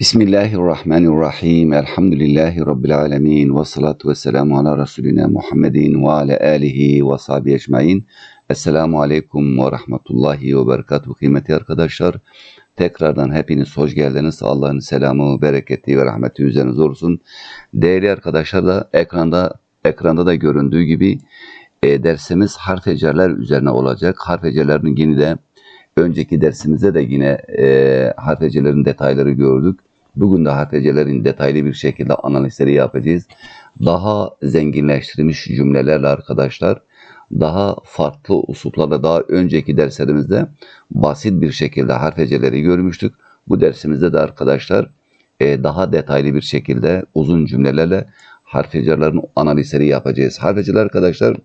Bismillahirrahmanirrahim. Elhamdülillahi Rabbil alemin. Ve salatu ve selamu ala Resulina Muhammedin ve ala alihi ve sahbihi ecmain. Esselamu aleyküm ve rahmetullahi ve berekatuhu. Kıymetli arkadaşlar, tekrardan hepiniz hoş geldiniz. Allah'ın selamı, bereketi ve rahmeti üzerinize olsun. Değerli arkadaşlar da ekranda ekranda da göründüğü gibi e, dersimiz harf hecerler üzerine olacak. Harf hecelerini yine de önceki dersimizde de yine e, harf hecelerin detayları gördük. Bugün de harf hecelerin detaylı bir şekilde analizleri yapacağız. Daha zenginleştirilmiş cümlelerle arkadaşlar, daha farklı usullarla daha önceki derslerimizde basit bir şekilde harf heceleri görmüştük. Bu dersimizde de arkadaşlar e, daha detaylı bir şekilde uzun cümlelerle harf hecelerin analizleri yapacağız. Harf heceler arkadaşlar,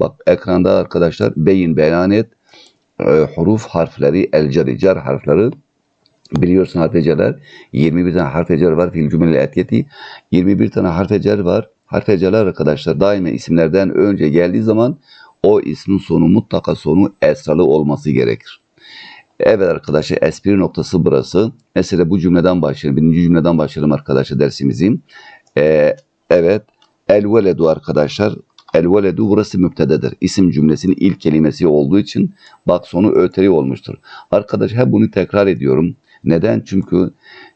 bak ekranda arkadaşlar beyin beyan et, e, huruf harfleri, el cari, car harfleri biliyorsun harfeceler 21 tane harfecer var fil cümle etiyeti 21 tane harfecer var harfeceler arkadaşlar daima isimlerden önce geldiği zaman o ismin sonu mutlaka sonu esralı olması gerekir. Evet arkadaşlar espri noktası burası. Mesela bu cümleden başlayalım. Birinci cümleden başlayalım arkadaşlar dersimizi. Ee, evet el veledu arkadaşlar El veledu burası müptededir. İsim cümlesinin ilk kelimesi olduğu için bak sonu öteri olmuştur. Arkadaş hep bunu tekrar ediyorum. Neden? Çünkü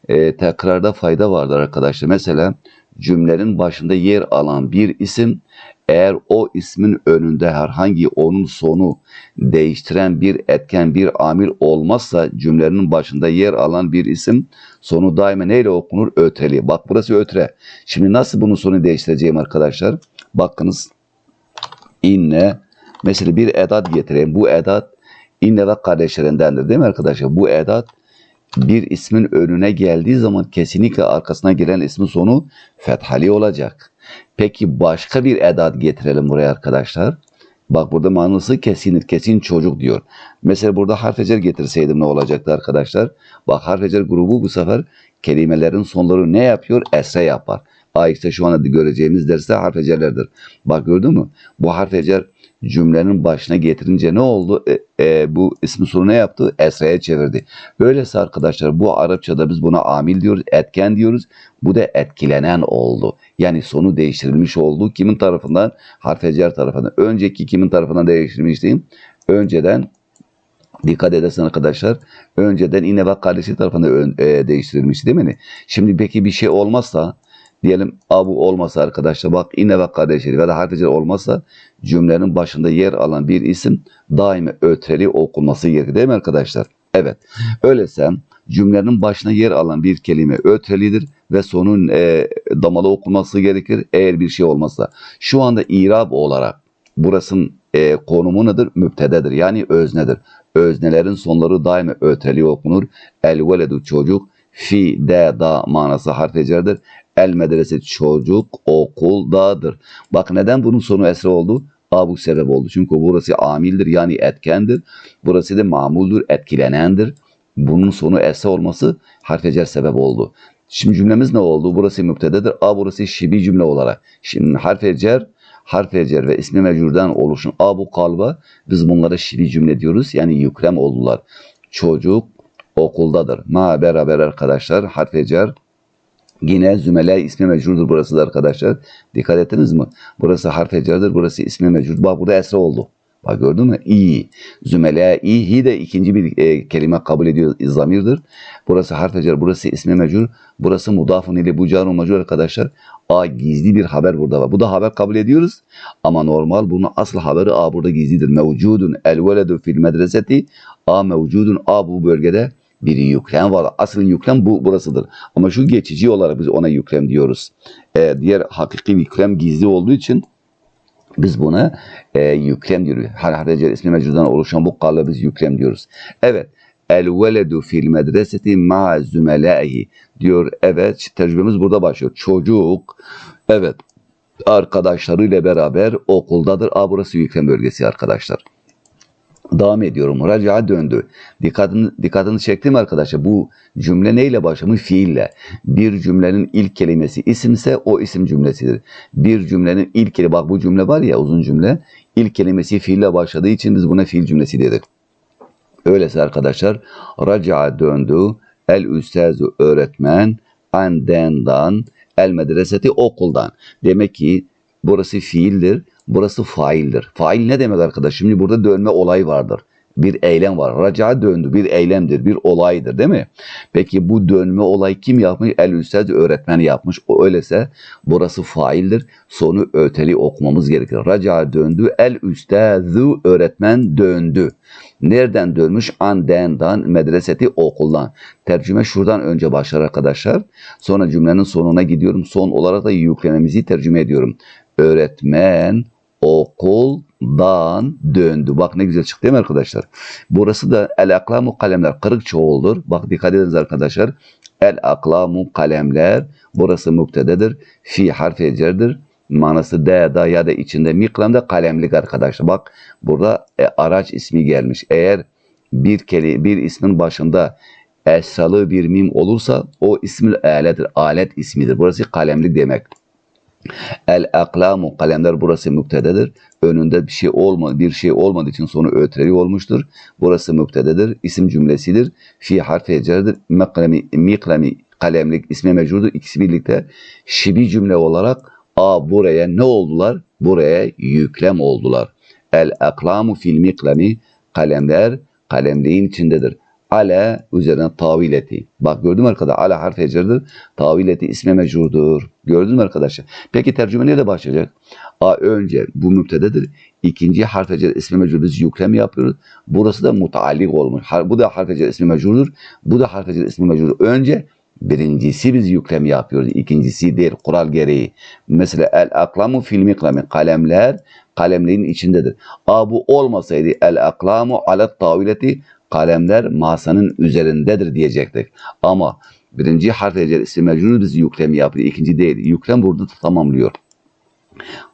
e, tekrarda fayda vardır arkadaşlar. Mesela cümlenin başında yer alan bir isim eğer o ismin önünde herhangi onun sonu değiştiren bir etken bir amil olmazsa cümlenin başında yer alan bir isim sonu daima neyle okunur? Öteli. Bak burası ötre. Şimdi nasıl bunun sonu değiştireceğim arkadaşlar? Bakınız inne mesela bir edat getireyim. Bu edat inne ve kardeşlerindendir değil mi arkadaşlar? Bu edat bir ismin önüne geldiği zaman kesinlikle arkasına gelen ismin sonu fethali olacak. Peki başka bir edat getirelim buraya arkadaşlar. Bak burada manası kesindir. Kesin çocuk diyor. Mesela burada harfecer getirseydim ne olacaktı arkadaşlar? Bak harfecer grubu bu sefer kelimelerin sonları ne yapıyor? Esre yapar. A işte şu anda göreceğimiz derste harfecerlerdir. Bak gördün mü? Bu harfecer cümlenin başına getirince ne oldu? E, e, bu ismi sonu ne yaptı? Esra'ya çevirdi. Öyleyse arkadaşlar bu Arapçada biz buna amil diyoruz, etken diyoruz. Bu da etkilenen oldu. Yani sonu değiştirilmiş oldu. Kimin tarafından? Harfecer tarafından. Önceki kimin tarafından değiştirilmişti? Önceden Dikkat edersen arkadaşlar önceden İnebak kardeşi tarafından e, değiştirilmiş değil mi? Şimdi peki bir şey olmazsa Diyelim abu olmasa arkadaşlar bak inne ve kardeşleri ve de harfeciler olmazsa cümlenin başında yer alan bir isim daima ötreli okunması gerekir değil mi arkadaşlar? Evet. Öyleyse cümlenin başına yer alan bir kelime ötrelidir ve sonun e, damalı okunması gerekir eğer bir şey olmazsa. Şu anda irab olarak burasının e, konumu nedir? Müptededir yani öznedir. Öznelerin sonları daima ötreli okunur. El veledu çocuk, fi de da manası harfecerdir. El medrese çocuk okuldadır. Bak neden bunun sonu esre oldu? A bu sebep oldu. Çünkü burası amildir yani etkendir. Burası da mamuldur, etkilenendir. Bunun sonu esre olması harfecer sebep oldu. Şimdi cümlemiz ne oldu? Burası müptededir. A burası şibi cümle olarak. Şimdi harfecer, harfecer ve ismi mecurdan oluşan A bu kalba biz bunlara şibi cümle diyoruz. Yani yüklem oldular. Çocuk okuldadır. Ma beraber arkadaşlar harfecer, Yine zümele ismi mecrudur burası da arkadaşlar. Dikkat ettiniz mi? Burası harf ecerdir, burası ismi mecrur. Bak burada esra oldu. Bak gördün mü? İyi. Zümele iyi. Hi de ikinci bir e, kelime kabul ediyor. Zamirdir. Burası harf ecer, burası ismi mecrur. Burası mudafun ile bu carun mecrur arkadaşlar. A gizli bir haber burada var. Bu da haber kabul ediyoruz. Ama normal bunun asıl haberi A burada gizlidir. Mevcudun el veledu fil medreseti. A mevcudun A bu bölgede bir yüklem var. Asıl yüklem bu burasıdır. Ama şu geçici olarak biz ona yüklem diyoruz. E, diğer hakiki yüklem gizli olduğu için biz buna e, yüklem diyoruz. Her harfler ismi mevcudan oluşan bu kalı biz yüklem diyoruz. Evet. El veledu fil medreseti ma zümelaihi diyor. Evet tecrübemiz burada başlıyor. Çocuk evet arkadaşlarıyla beraber okuldadır. A burası yüklem bölgesi arkadaşlar. Devam ediyorum. Raca döndü. Dikkatini, dikkatini çektim arkadaşlar. Bu cümle neyle başlamış? Fiille. Bir cümlenin ilk kelimesi isimse o isim cümlesidir. Bir cümlenin ilk kelime, bak bu cümle var ya uzun cümle. İlk kelimesi fiille başladığı için biz buna fiil cümlesi dedik. Öyleyse arkadaşlar raca döndü. El üstezu öğretmen. An dendan. El medreseti okuldan. Demek ki burası fiildir. Burası faildir. Fail ne demek arkadaş? Şimdi burada dönme olayı vardır. Bir eylem var. Raca döndü. Bir eylemdir. Bir olaydır değil mi? Peki bu dönme olayı kim yapmış? El üstad öğretmen yapmış. O öylese burası faildir. Sonu öteli okumamız gerekir. Raca döndü. El üstadu öğretmen döndü. Nereden dönmüş? An dendan medreseti okuldan. Tercüme şuradan önce başlar arkadaşlar. Sonra cümlenin sonuna gidiyorum. Son olarak da yüklememizi tercüme ediyorum. Öğretmen okuldan döndü. Bak ne güzel çıktı değil mi arkadaşlar? Burası da el aklamu kalemler kırık çoğuldur. Bak dikkat ediniz arkadaşlar. El aklamu kalemler burası müptededir. Fi harfi cerdir. Manası de da ya da içinde miklamda kalemlik arkadaşlar. Bak burada e, araç ismi gelmiş. Eğer bir keli bir ismin başında esralı bir mim olursa o ismil alettir. Alet ismidir. Burası kalemlik demek. El aklamu kalemler burası müptededir. Önünde bir şey olma bir şey olmadığı için sonu ötreli olmuştur. Burası müptededir. İsim cümlesidir. Fi harfi cerdir. Miklami, miklami kalemlik ismi mecrudur. İkisi birlikte şibi cümle olarak a buraya ne oldular? Buraya yüklem oldular. El aklamu fil miklami kalemler kalemliğin içindedir ale üzerine tavil eti. Bak gördün mü arkadaşlar? Ale harf ecerdir. Tavil eti isme mecurdur. Gördün mü arkadaşlar? Peki tercüme nerede başlayacak? A önce bu müptededir. İkinci harf ecer ismi mecur biz yüklem yapıyoruz. Burası da mutaallik olmuş. Bu da harf ecer ismi mecurdur. Bu da harf ecer ismi mecurdur. Önce Birincisi biz yüklem yapıyoruz. İkincisi değil. Kural gereği. Mesela el aklamu fil miklami. Kalemler kalemliğin içindedir. A bu olmasaydı el aklamu alet tavileti kalemler masanın üzerindedir diyecektik. Ama birinci harf ecel isim mecnun biz yüklem yapıyor. İkinci değil. Yüklem burada tamamlıyor.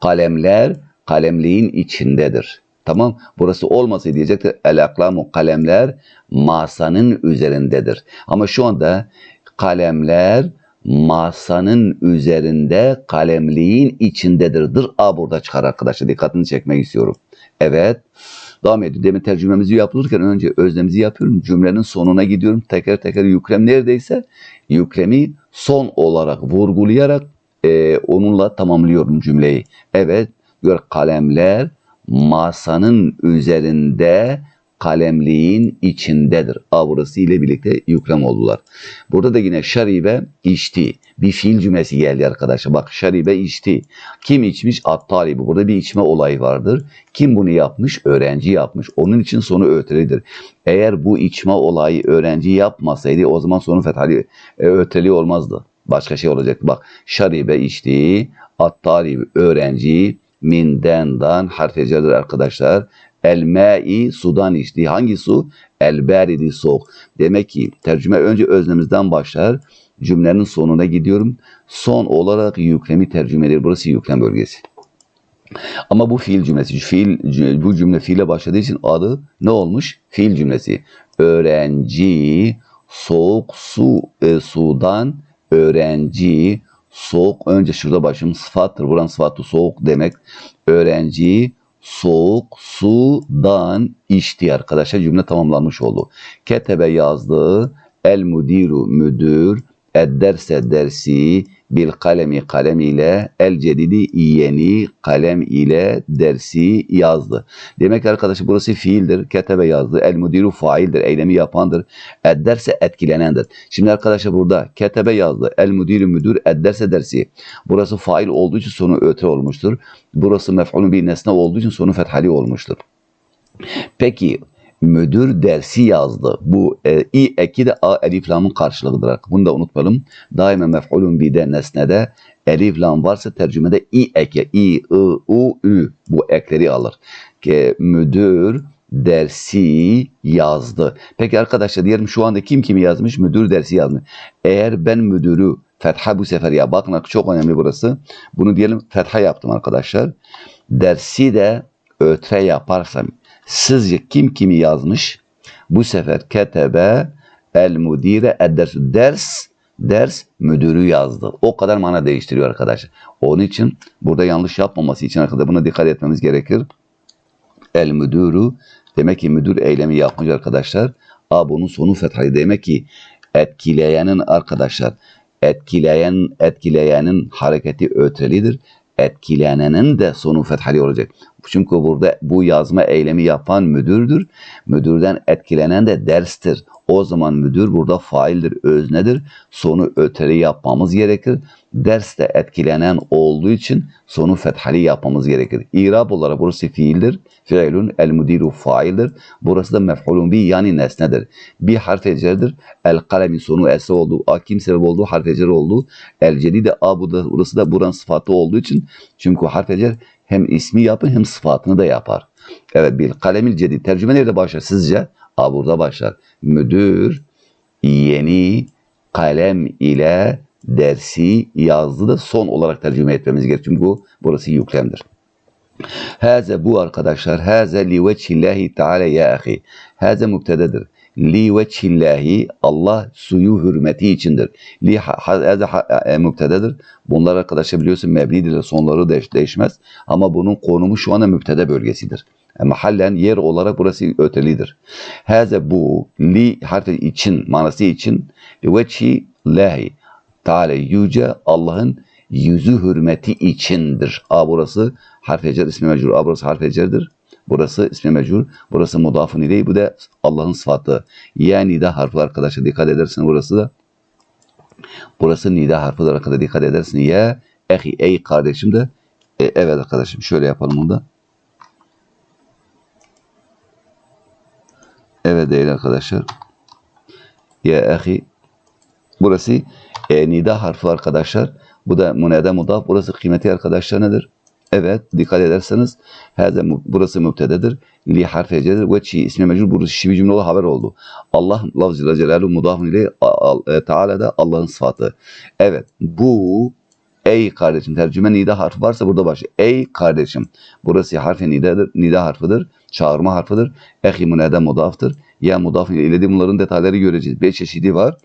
Kalemler kalemliğin içindedir. Tamam. Burası olmasa diyecektir. El aklamu kalemler masanın üzerindedir. Ama şu anda kalemler masanın üzerinde kalemliğin içindedir. Dır A burada çıkar arkadaşlar. Dikkatini çekmek istiyorum. Evet. Devam ediyor. Demin tercümemizi yapılırken önce özlemimizi yapıyorum. Cümlenin sonuna gidiyorum. Teker teker yüklem neredeyse yüklemi son olarak vurgulayarak e, onunla tamamlıyorum cümleyi. Evet. Gör kalemler masanın üzerinde kalemliğin içindedir. A burası ile birlikte yüklem oldular. Burada da yine şaribe içti. Bir fiil cümlesi geldi arkadaşlar. Bak şaribe içti. Kim içmiş? At-talibi. Burada bir içme olayı vardır. Kim bunu yapmış? Öğrenci yapmış. Onun için sonu ötelidir. Eğer bu içme olayı öğrenci yapmasaydı o zaman sonu fethali e, öteli olmazdı. Başka şey olacaktı. Bak şaribe içti. At-talibi öğrenci mindendan harf arkadaşlar. El me'i sudan içti. Hangi su? El beridi soğuk. Demek ki tercüme önce özlemizden başlar. Cümlenin sonuna gidiyorum. Son olarak yüklemi tercüme eder. Burası yüklem bölgesi. Ama bu fiil cümlesi. Fiil, bu cümle fiile başladığı için adı ne olmuş? Fiil cümlesi. Öğrenci soğuk su e, sudan öğrenci soğuk önce şurada başım sıfattır. Buranın sıfatı soğuk demek. Öğrenci soğuk sudan içti arkadaşlar cümle tamamlanmış oldu. Ketebe yazdığı el müdiru müdür edderse dersi bil kalemi kalem ile el cedidi yeni kalem ile dersi yazdı. Demek ki arkadaşlar burası fiildir. Ketebe yazdı. El müdiru faildir. Eylemi yapandır. Edderse etkilenendir. Şimdi arkadaşlar burada ketebe yazdı. El müdiru müdür edderse dersi. Burası fail olduğu için sonu öte olmuştur. Burası mef'ulun bir nesne olduğu için sonu fethali olmuştur. Peki müdür dersi yazdı. Bu e, i eki de a elif lamın karşılığıdır. Bunu da unutmayalım. Daima mef'ulun bir de nesnede elif lam varsa tercümede i eki, i, i, u, ü bu ekleri alır. Ki müdür dersi yazdı. Peki arkadaşlar diyelim şu anda kim kimi yazmış? Müdür dersi yazmış. Eğer ben müdürü fetha bu sefer ya bakın çok önemli burası. Bunu diyelim fetha yaptım arkadaşlar. Dersi de ötre yaparsam Sizce kim kimi yazmış? Bu sefer ketebe el mudire ed ders ders müdürü yazdı. O kadar mana değiştiriyor arkadaşlar. Onun için burada yanlış yapmaması için arkadaşlar buna dikkat etmemiz gerekir. El müdürü demek ki müdür eylemi yapmış arkadaşlar. A bunun sonu fethayı demek ki Etkileyenin arkadaşlar etkileyen etkileyenin hareketi ötelidir. Etkilenenin de sonu fethali olacak. Çünkü burada bu yazma eylemi yapan müdürdür. Müdürden etkilenen de derstir. O zaman müdür burada faildir, öznedir. Sonu öteli yapmamız gerekir. Ders de etkilenen olduğu için sonu fethali yapmamız gerekir. İrab olarak burası fiildir. Fiilun el müdiru faildir. Burası da mef'ulun bi yani nesnedir. Bir harf ecerdir. El kalemin sonu ese olduğu, akim sebep olduğu harf ecer olduğu. El cedide a bu da, burası da buranın sıfatı olduğu için. Çünkü harf ecer hem ismi yapar hem sıfatını da yapar. Evet bil kalemil cedid. Tercüme nerede başlar sizce? A burada başlar. Müdür yeni kalem ile dersi yazdı da son olarak tercüme etmemiz gerekir. Çünkü bu, burası yüklemdir. Haze bu arkadaşlar. Haze li veçhillahi teala ya ahi. Haze mübtededir. Li veçhillahi Allah suyu hürmeti içindir. Li ha- e, mübtededir. Bunlar arkadaşlar biliyorsun mebnidir. Sonları değiş, değişmez. Ama bunun konumu şu anda mübtede bölgesidir. E, Mahallen yer olarak burası ötelidir. Haze bu li harfi için manası için li veçhi lahi Teala yüce Allah'ın yüzü hürmeti içindir. A burası harf ismi mecrur. A burası harf. Burası ismi mecrur. Burası mudafun ileyh. Bu da Allah'ın sıfatı. Ya nida harfi arkadaşlar dikkat edersin burası da. Burası nida harfidir arkadaşlar dikkat edersin. Ya ehi ey kardeşim de e, evet arkadaşım şöyle yapalım bunu da. Evet değil arkadaşlar. Ya ehi Burası e, nida harfi arkadaşlar. Bu da munede mudaf. Burası kıymeti arkadaşlar nedir? Evet dikkat ederseniz mu- burası mübtededir. Li harfi ecedir. Ve çi ismi mecbur burası şibi cümle olarak haber oldu. Allah lafzı celalu mudafun ile Teala da Allah'ın sıfatı. Evet bu ey kardeşim tercüme nida harfi varsa burada başlıyor. Ey kardeşim. Burası harfi nidadır, nida harfidir. Çağırma harfidir. Ehi munede mudaftır. Ya mudafun ile bunların detayları göreceğiz. Beş çeşidi var.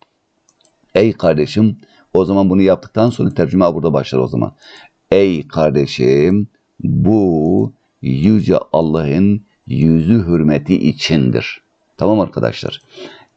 Ey kardeşim o zaman bunu yaptıktan sonra tercüme burada başlar o zaman. Ey kardeşim bu yüce Allah'ın yüzü hürmeti içindir. Tamam arkadaşlar.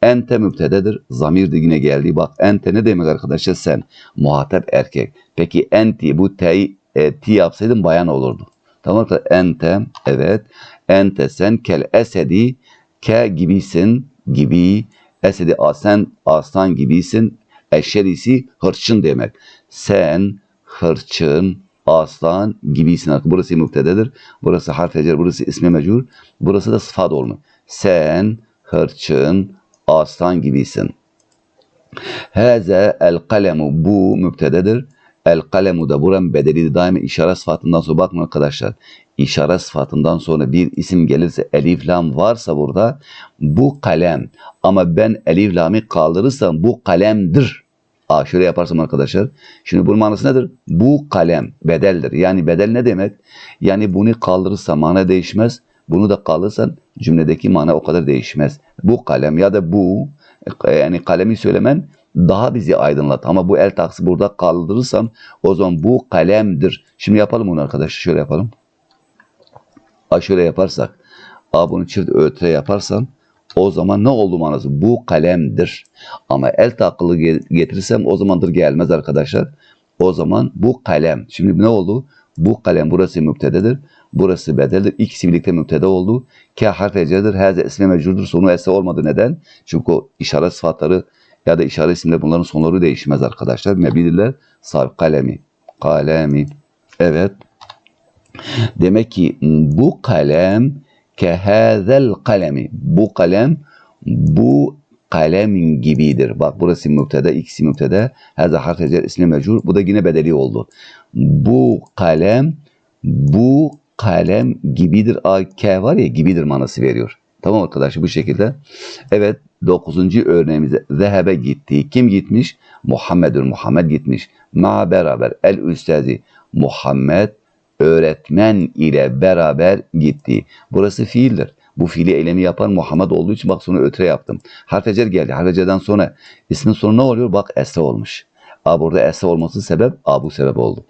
Ente mübtededir. Zamir de yine geldi. Bak ente ne demek arkadaşlar? Sen. Muhatap erkek. Peki enti bu ti, e, ti yapsaydın bayan olurdu. Tamam arkadaşlar. Ente evet. Ente sen kel esedi ke gibisin gibi. Esedi sen aslan gibisin. Eşerisi hırçın demek. Sen hırçın, aslan gibisin. Burası mübtededir. Burası harf ecer, burası ismi mecur. Burası da sıfat olma. Sen hırçın, aslan gibisin. Haza el kalemu bu mübtededir. El kalemu da buranın bedeli daima işaret sıfatından sonra bakın arkadaşlar. İşaret sıfatından sonra bir isim gelirse elif lam varsa burada bu kalem ama ben elif lamı kaldırırsam bu kalemdir. Aa, şöyle yaparsam arkadaşlar. Şimdi bunun manası nedir? Bu kalem bedeldir. Yani bedel ne demek? Yani bunu kaldırırsa mana değişmez. Bunu da kaldırırsan cümledeki mana o kadar değişmez. Bu kalem ya da bu yani kalemi söylemen daha bizi aydınlat. Ama bu el taksi burada kaldırırsam o zaman bu kalemdir. Şimdi yapalım bunu arkadaşlar. Şöyle yapalım. A şöyle yaparsak. A bunu çift ötre yaparsam o zaman ne oldu manası? Bu kalemdir. Ama el takılı ge- getirirsem o zamandır gelmez arkadaşlar. O zaman bu kalem. Şimdi ne oldu? Bu kalem burası mübtededir. Burası bedeldir. İkisi birlikte mübtede oldu. K harf ecedir. Haze ismi mecurdur. Sonu ese olmadı. Neden? Çünkü o işaret sıfatları ya da işaret isimleri bunların sonları değişmez arkadaşlar. Mebilirler. Sarf kalemi. Kalemi. Evet. Demek ki bu kalem kehazel kalemi. Bu kalem bu kalemin gibidir. Bak burası mübtede, ikisi mübtede. Haza harf ecer ismi mecur. Bu da yine bedeli oldu. Bu kalem bu kalem gibidir. A, K var ya gibidir manası veriyor. Tamam arkadaşlar bu şekilde. Evet dokuzuncu örneğimize zehebe gitti. Kim gitmiş? Muhammedun Muhammed gitmiş. Ma beraber el üstazi Muhammed öğretmen ile beraber gitti. Burası fiildir. Bu fiili eylemi yapan Muhammed olduğu için bak sonra ötre yaptım. Harfecer geldi. Harfecerden sonra ismin sonu ne oluyor? Bak esre olmuş. A burada esre olması sebep A bu sebep oldu.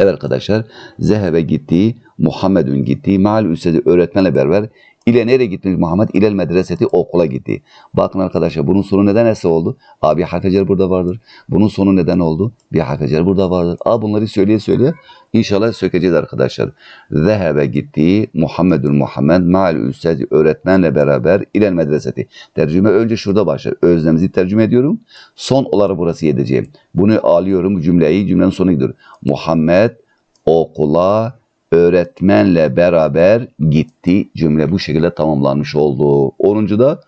Evet arkadaşlar. Zehebe gitti. Muhammedun gitti. Mal üstedi öğretmenle beraber İle nereye gitmiş Muhammed? İlel medreseti okula gitti. Bakın arkadaşlar bunun sonu neden ese oldu? Abi harfecer burada vardır. Bunun sonu neden oldu? Bir harfecer burada vardır. Aa bunları söyleye söyleye inşallah sökeceğiz arkadaşlar. Zehebe gitti Muhammedun Muhammed ma'al üstezi öğretmenle beraber ilel medreseti. Tercüme önce şurada başlar. Özlemimizi tercüme ediyorum. Son olarak burası edeceğim. Bunu alıyorum cümleyi. Cümlenin sonu gidiyor. Muhammed okula öğretmenle beraber gitti. Cümle bu şekilde tamamlanmış oldu. 10. da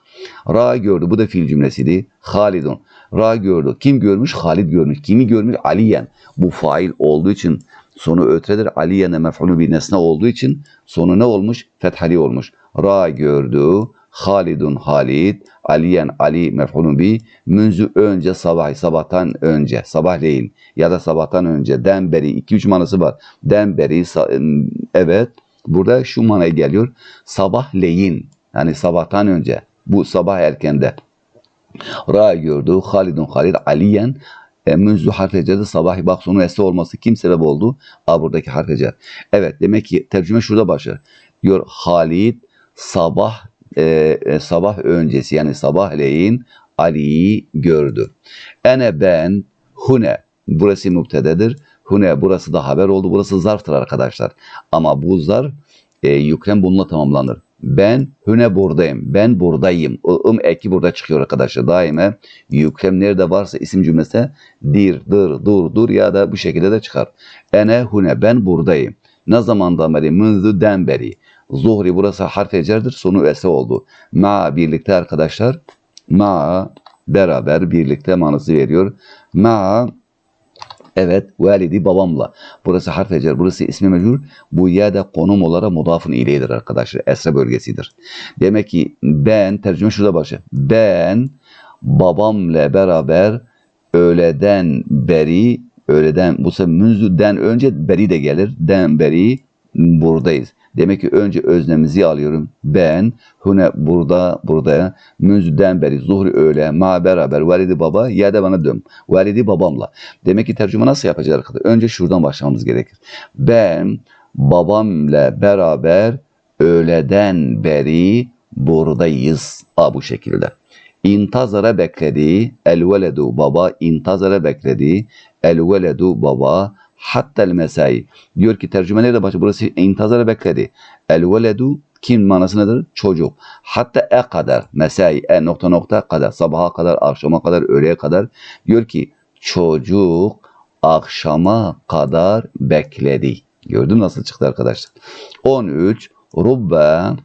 Ra gördü. Bu da fiil cümlesiydi. Halidun. Ra gördü. Kim görmüş? Halid görmüş. Kimi görmüş? Aliyen. Bu fail olduğu için sonu ötredir. Aliyen'e mef'ulü bir nesne olduğu için sonu ne olmuş? Fethali olmuş. Ra gördü. Halidun Halid, Aliyen Ali mef'ulun bi, münzü önce sabah, sabahtan önce, sabahleyin ya da sabahtan önce, den beri, iki üç manası var. Den beri, sa- evet, burada şu manaya geliyor, sabahleyin, yani sabahtan önce, bu sabah erkende. Ra gördü, Halidun Halid, Aliyen, e, münzü harfecerde sabah bak sonu ese olması kim sebep oldu? A buradaki harfecer. Evet demek ki tercüme şurada başlar. Diyor Halid sabah e, e, sabah öncesi yani sabahleyin Ali'yi gördü. Ene ben hune burası müptededir. Hune burası da haber oldu. Burası zarftır arkadaşlar. Ama bu zarf e, yüklem bununla tamamlanır. Ben hüne buradayım. Ben buradayım. Im eki burada çıkıyor arkadaşlar. Daima yüklem nerede varsa isim cümlesi dir, dır, dur, dur ya da bu şekilde de çıkar. Ene hüne ben buradayım. Ne zamandan beri? Münzü den beri. Zuhri burası harf ecerdir. Sonu ese oldu. Ma birlikte arkadaşlar. Ma beraber birlikte manası veriyor. Ma Evet, validi babamla. Burası harf ecer, burası ismi mecbur. Bu ya da konum olarak mudafın ileydir arkadaşlar. Esre bölgesidir. Demek ki ben, tercüme şurada başlıyor. Ben babamla beraber öğleden beri, öğleden, bu sefer münzüden önce beri de gelir. Den beri buradayız. Demek ki önce öznemizi alıyorum. Ben, hune burada, burada, münzüden beri, zuhri öğle, ma beraber, validi baba, ya da bana dön. Validi babamla. Demek ki tercüme nasıl yapacağız arkadaşlar? Önce şuradan başlamamız gerekir. Ben babamla beraber öğleden beri buradayız. A bu şekilde. İntazara bekledi. El veledu baba intazara bekledi. El veledu baba hatta el mesai. Diyor ki tercüme nerede başlıyor? Burası intazara bekledi. El veledu kim manası nedir? Çocuk. Hatta e kadar. Mesai e nokta nokta kadar. Sabaha kadar, akşama kadar, öğleye kadar. Diyor ki çocuk akşama kadar bekledi. Gördün nasıl çıktı arkadaşlar? 13. Rubbe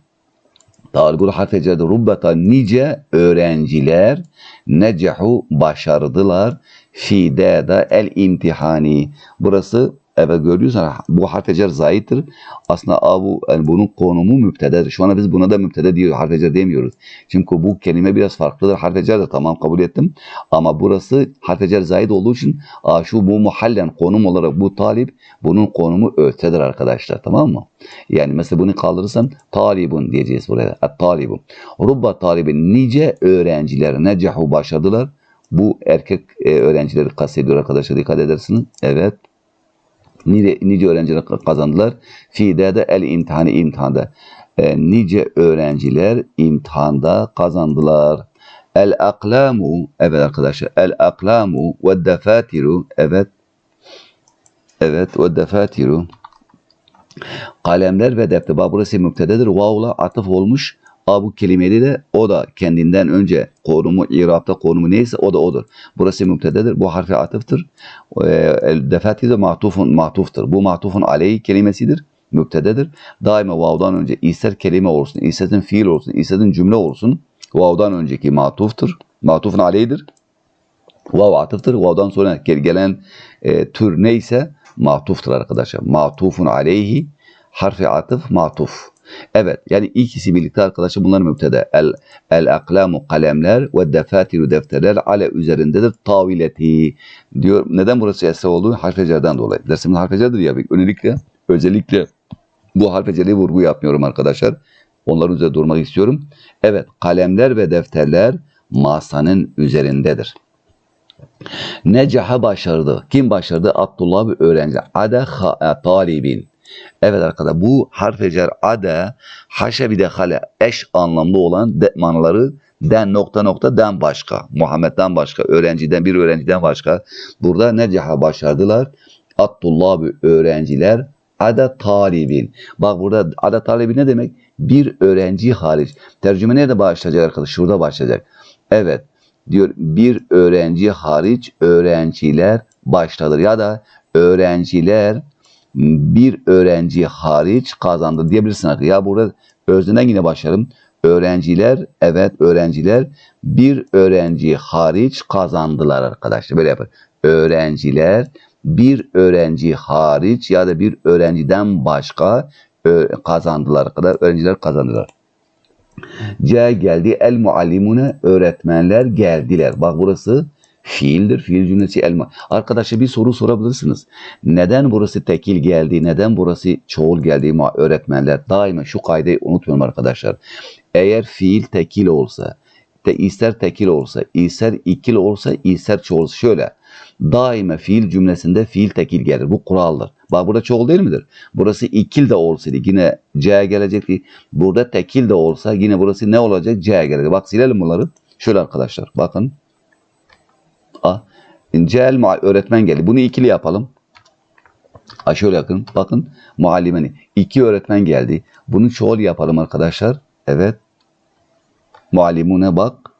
Talgul harfecerde rubbeta nice öğrenciler necahu başardılar fi dada el imtihani. Burası evet görüyorsun bu harfecer zayittir. Aslında bu yani bunun konumu müptededir. Şu anda biz buna da müptede diyor harfecer demiyoruz. Çünkü bu kelime biraz farklıdır. Harfecer de tamam kabul ettim. Ama burası harfecer zayit olduğu için aa, şu bu muhallen konum olarak bu talip bunun konumu ötedir arkadaşlar tamam mı? Yani mesela bunu kaldırırsan talibun diyeceğiz buraya. Et talibun. Rubba talibin nice öğrenciler necahu başardılar. Bu erkek e, öğrencileri kastediyor arkadaşlar dikkat edersiniz. Evet. Nice, nice öğrenciler kazandılar. Fide de el imtihanı imtihanda. E, nice öğrenciler imtihanda kazandılar. El aklamu evet arkadaşlar el aklamu ve defatiru evet evet ve defatiru kalemler ve defter. Bak burası müptededir. Vav'la atıf olmuş. A bu de o da kendinden önce konumu, irapta konumu neyse o da odur. Burası müptededir. Bu harfi atıftır. El defati de matufun, matuftur. Bu matufun aleyhi kelimesidir. Müptededir. Daima vav'dan önce ister kelime olsun, ister fiil olsun, ister cümle olsun. Vav'dan önceki matuftur. Matufun aleyhidir. Vav atıftır. Vav'dan sonra gelen e, tür neyse matuftur arkadaşlar. Matufun aleyhi harfi atıf matuf. Evet yani ikisi birlikte arkadaşlar bunlar müptede. El, el aklamu kalemler ve defatiru defterler ale üzerindedir tavileti diyor. Neden burası esse oldu? Harfecerden dolayı. Dersimin harfecerdir ya. Öncelikle özellikle bu harfeceriye vurgu yapmıyorum arkadaşlar. Onların üzerinde durmak istiyorum. Evet kalemler ve defterler masanın üzerindedir. Necaha başardı. Kim başardı? Abdullah bir öğrenci. Ada talibin. Evet arkadaşlar bu harf cer ada haşa bir de hale eş anlamlı olan de, manaları den nokta nokta den başka. Muhammed'den başka. Öğrenciden bir öğrenciden başka. Burada necaha başardılar. Attullabı öğrenciler ada talibin. Bak burada ada talibi ne demek? Bir öğrenci hariç. Tercüme nerede başlayacak arkadaş? Şurada başlayacak. Evet. Diyor bir öğrenci hariç öğrenciler başladır. Ya da öğrenciler bir öğrenci hariç kazandı diyebilirsin. Ya burada özünden yine başlarım. Öğrenciler, evet öğrenciler bir öğrenci hariç kazandılar arkadaşlar. Böyle yapar. Öğrenciler bir öğrenci hariç ya da bir öğrenciden başka ö- kazandılar. Kadar öğrenciler kazandılar. C geldi. El muallimune öğretmenler geldiler. Bak burası fiildir. Fiil cümlesi el mu- Arkadaşlar bir soru sorabilirsiniz. Neden burası tekil geldi? Neden burası çoğul geldi? Ma- Öğretmenler. Daima şu kaydı unutmayalım arkadaşlar. Eğer fiil tekil olsa, de ister tekil olsa, ister ikil olsa, ister çoğul şöyle. Daima fiil cümlesinde fiil tekil gelir. Bu kuraldır. Bak burada çoğul değil midir? Burası ikil de olsaydı yine C gelecekti. Burada tekil de olsa yine burası ne olacak? C gelecek. Bak silelim bunları. Şöyle arkadaşlar bakın. Cel öğretmen geldi. Bunu ikili yapalım. Ha şöyle bakın. Bakın muallimeni. İki öğretmen geldi. Bunu çoğul yapalım arkadaşlar. Evet. Muallimune bak.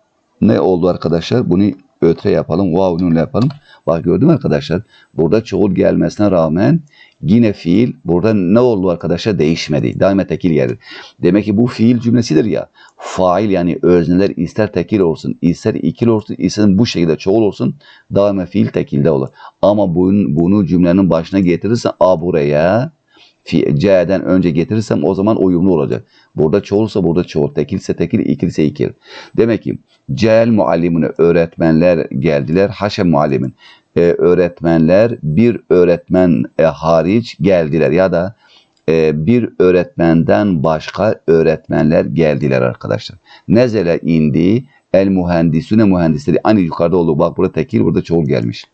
Ne oldu arkadaşlar? Bunu ötre yapalım. Vavnunla yapalım. Bak gördün mü arkadaşlar? Burada çoğul gelmesine rağmen yine fiil burada ne oldu arkadaşlar? Değişmedi. Daima tekil gelir. Demek ki bu fiil cümlesidir ya. Fail yani özneler ister tekil olsun, ister ikil olsun, ister bu şekilde çoğul olsun daima fiil tekilde olur. Ama bunu, bunu cümlenin başına getirirsen a buraya C'den önce getirirsem o zaman uyumlu olacak. Burada çoğulsa burada çoğul, tekilse tekil, ikilse ikil. Demek ki Cel muallimine öğretmenler geldiler. Haşe muallimin. Ee, öğretmenler bir öğretmen e, hariç geldiler ya da e, bir öğretmenden başka öğretmenler geldiler arkadaşlar. Nezele indi el mühendisüne mühendisleri. Aynı yukarıda oldu. Bak burada tekil burada çoğul gelmiş.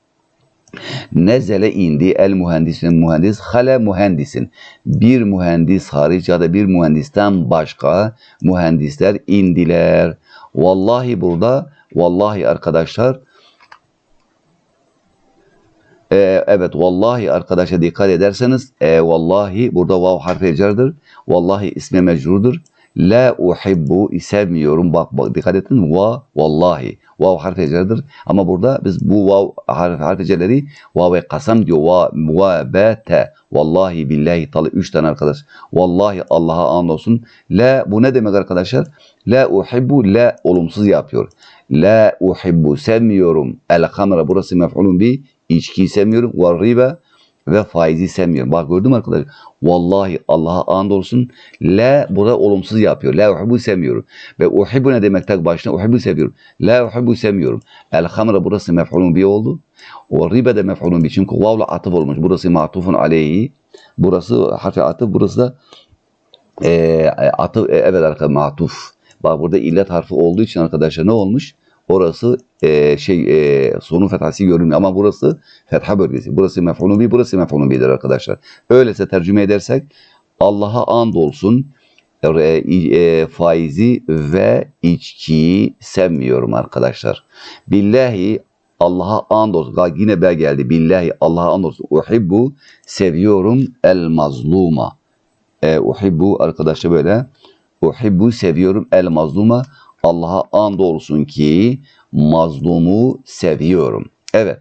Nezele indi el mühendisin mühendis hale mühendisin. Bir mühendis hariç ya da bir mühendisten başka mühendisler indiler. Vallahi burada vallahi arkadaşlar ee, evet vallahi arkadaşa dikkat ederseniz e, vallahi burada vav harfi cerdir. Vallahi ismi mecrudur. La uhibbu sevmiyorum. Bak bak dikkat edin. Va vallahi. Vav harfi cerdir. Ama burada biz bu vav harfi, harfi cerleri vav ve kasam diyor. Va, va be te. Vallahi billahi talı. Üç tane arkadaş. Vallahi Allah'a andolsun. La bu ne demek arkadaşlar? La uhibbu la olumsuz yapıyor. La uhibbu sevmiyorum. El hamra burası mef'ulun bi. İçkiyi sevmiyorum. Ve riba ve faizi sevmiyorum. Bak gördün mü arkadaşlar? Vallahi Allah'a and olsun. La burada olumsuz yapıyor. La uhibbu sevmiyorum. Ve uhibbu ne demek tek başına? Uhibbu seviyorum. La uhibbu sevmiyorum. El hamra burası mef'ulun bi oldu. Ve riba da mef'ulun bi. Çünkü vavla atıf olmuş. Burası matufun aleyhi. Burası harfi atıf. Burası da e, atıf. e, evet arkadaşlar matuf. Bak burada illet harfi olduğu için arkadaşlar ne olmuş? Orası e, şey e, sonu fethası görünmüyor ama burası fetha bölgesi. Burası mef'ulun burası mef'ulun arkadaşlar. Öyleyse tercüme edersek Allah'a and olsun e, e, faizi ve içkiyi sevmiyorum arkadaşlar. Billahi Allah'a and olsun. Bak yine be geldi. Billahi Allah'a and olsun. Uhibbu seviyorum el mazluma. E, uhibbu arkadaşlar böyle. Uhibbu seviyorum el mazluma. Allah'a and olsun ki mazlumu seviyorum. Evet.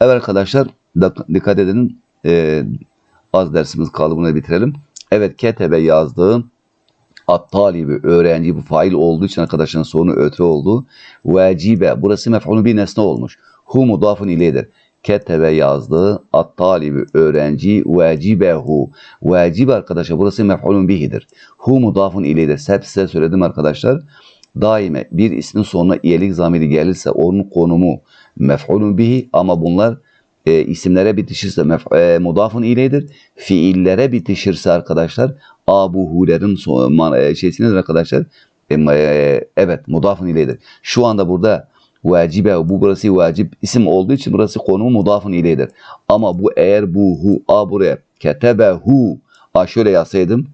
Evet arkadaşlar dikkat edin. Ee, az dersimiz kaldı bunu bitirelim. Evet ketebe yazdığım at talibi öğrenci bu fail olduğu için arkadaşların sonu ötre oldu. Vecibe burası mef'ulun bir nesne olmuş. Hu mudafun ileydir. Ketebe yazdı. At talibi öğrenci vecibehu. Vecibe arkadaşlar burası mef'ulun bihidir. Hu mudafun ileydir. Hep size söyledim arkadaşlar. Daime bir ismin sonuna iyelik zamiri gelirse onun konumu mef'ulun bihi ama bunlar e, isimlere bitişirse mef, e, mudafun ileydir. Fiillere bitişirse arkadaşlar abuhulerin son, man, e, şeysinedir arkadaşlar. E, e, evet mudafun ileydir. Şu anda burada vacibe bu burası vacip isim olduğu için burası konumu mudafın ileydir. Ama bu eğer bu hu a buraya ketebehu a şöyle yazsaydım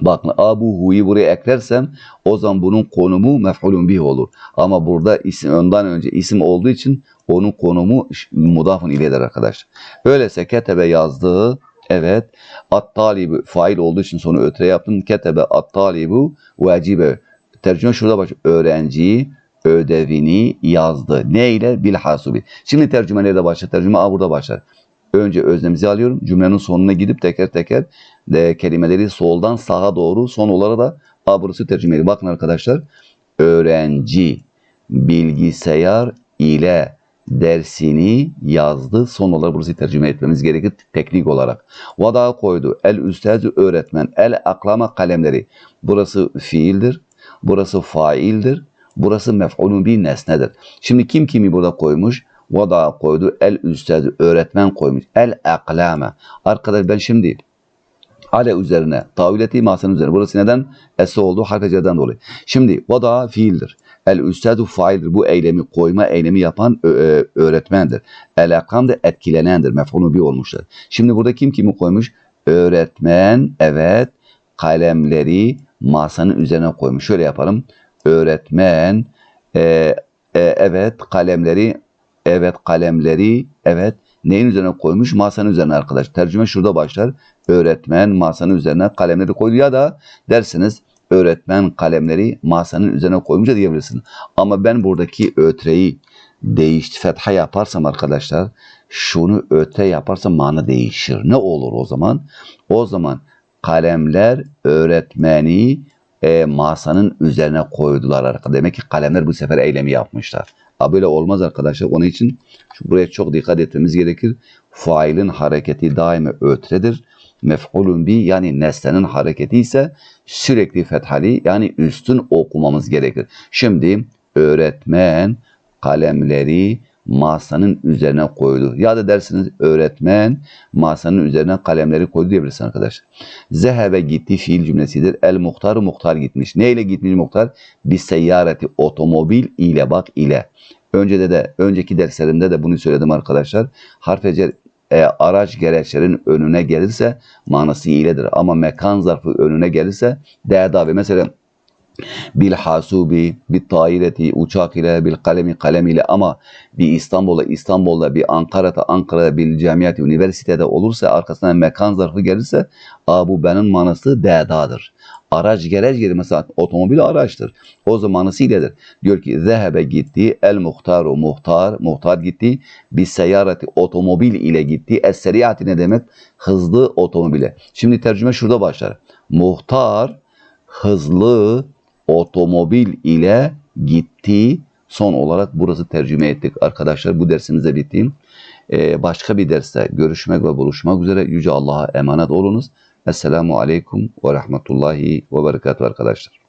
Bakın abu hu'yu buraya eklersem o zaman bunun konumu mef'ulun bih olur. Ama burada isim ondan önce isim olduğu için onun konumu mudafın iledir arkadaşlar. Öyleyse ketebe yazdığı evet at talibi fail olduğu için sonu ötre yaptım. Ketebe at talibu vecibe. Tercüme şurada baş. Öğrenci ödevini yazdı. Ne ile? Bil hasubi. Şimdi tercüme nerede başlar? Tercüme A burada başlar. Önce öznemizi alıyorum. Cümlenin sonuna gidip teker teker de kelimeleri soldan sağa doğru son olarak da A burası tercüme ediyor. Bakın arkadaşlar. Öğrenci bilgisayar ile dersini yazdı. Son olarak burası tercüme etmemiz gerekir teknik olarak. Vada koydu. El üstazı öğretmen. El aklama kalemleri. Burası fiildir. Burası faildir. Burası mef'ulun bir nesnedir. Şimdi kim kimi burada koymuş? Vada koydu. El üstazı öğretmen koymuş. El aklame. Arkadaş ben şimdi ale üzerine, tavil ettiği masanın üzerine. Burası neden? Esi oldu harfeceden dolayı. Şimdi vada fiildir. El üstadu faildir. Bu eylemi koyma eylemi yapan öğretmendir. El akam da etkilenendir. Mef'ulun bir olmuştur. Şimdi burada kim kimi koymuş? Öğretmen evet kalemleri masanın üzerine koymuş. Şöyle yapalım. Öğretmen e, e, evet kalemleri evet kalemleri evet neyin üzerine koymuş? Masanın üzerine arkadaş. Tercüme şurada başlar. Öğretmen masanın üzerine kalemleri koydu ya da dersiniz öğretmen kalemleri masanın üzerine koymuş da diyebilirsin. Ama ben buradaki ötreyi değişti fetha yaparsam arkadaşlar şunu öte yaparsam mana değişir. Ne olur o zaman? O zaman kalemler öğretmeni e, masanın üzerine koydular arkadaşlar. Demek ki kalemler bu sefer eylemi yapmışlar. Ha böyle olmaz arkadaşlar. Onun için şu buraya çok dikkat etmemiz gerekir. Failin hareketi daima ötredir. Mef'ulun bi yani nesnenin hareketi ise sürekli fethali yani üstün okumamız gerekir. Şimdi öğretmen kalemleri masanın üzerine koydu. Ya da dersiniz öğretmen masanın üzerine kalemleri koydu diyebilirsin arkadaşlar. Zehebe gitti fiil cümlesidir. El muhtar muhtar gitmiş. Neyle gitmiş muhtar? Bir seyyareti otomobil ile bak ile. Önce de de önceki derslerimde de bunu söyledim arkadaşlar. Harfece e, araç gereçlerin önüne gelirse manası iyiledir. Ama mekan zarfı önüne gelirse değdavi. Mesela bil hasubi, bil taireti, uçak ile, bil kalemi, kalem ile ama bir İstanbul'da, İstanbul'da, bir Ankara'da, Ankara'da, bir cemiyeti, üniversitede olursa arkasından mekan zarfı gelirse bu benim manası dedadır. Araç gereç gelir mesela otomobil araçtır. O zaman manası iledir. Diyor ki zehebe gitti, el muhtaru muhtar, muhtar gitti, bir seyareti otomobil ile gitti. Es seriyati ne demek? Hızlı otomobile. Şimdi tercüme şurada başlar. Muhtar hızlı otomobil ile gitti. Son olarak burası tercüme ettik arkadaşlar. Bu dersimize bitti. Ee, başka bir derste görüşmek ve buluşmak üzere. Yüce Allah'a emanet olunuz. Esselamu Aleyküm ve Rahmetullahi ve Berekatuhu arkadaşlar.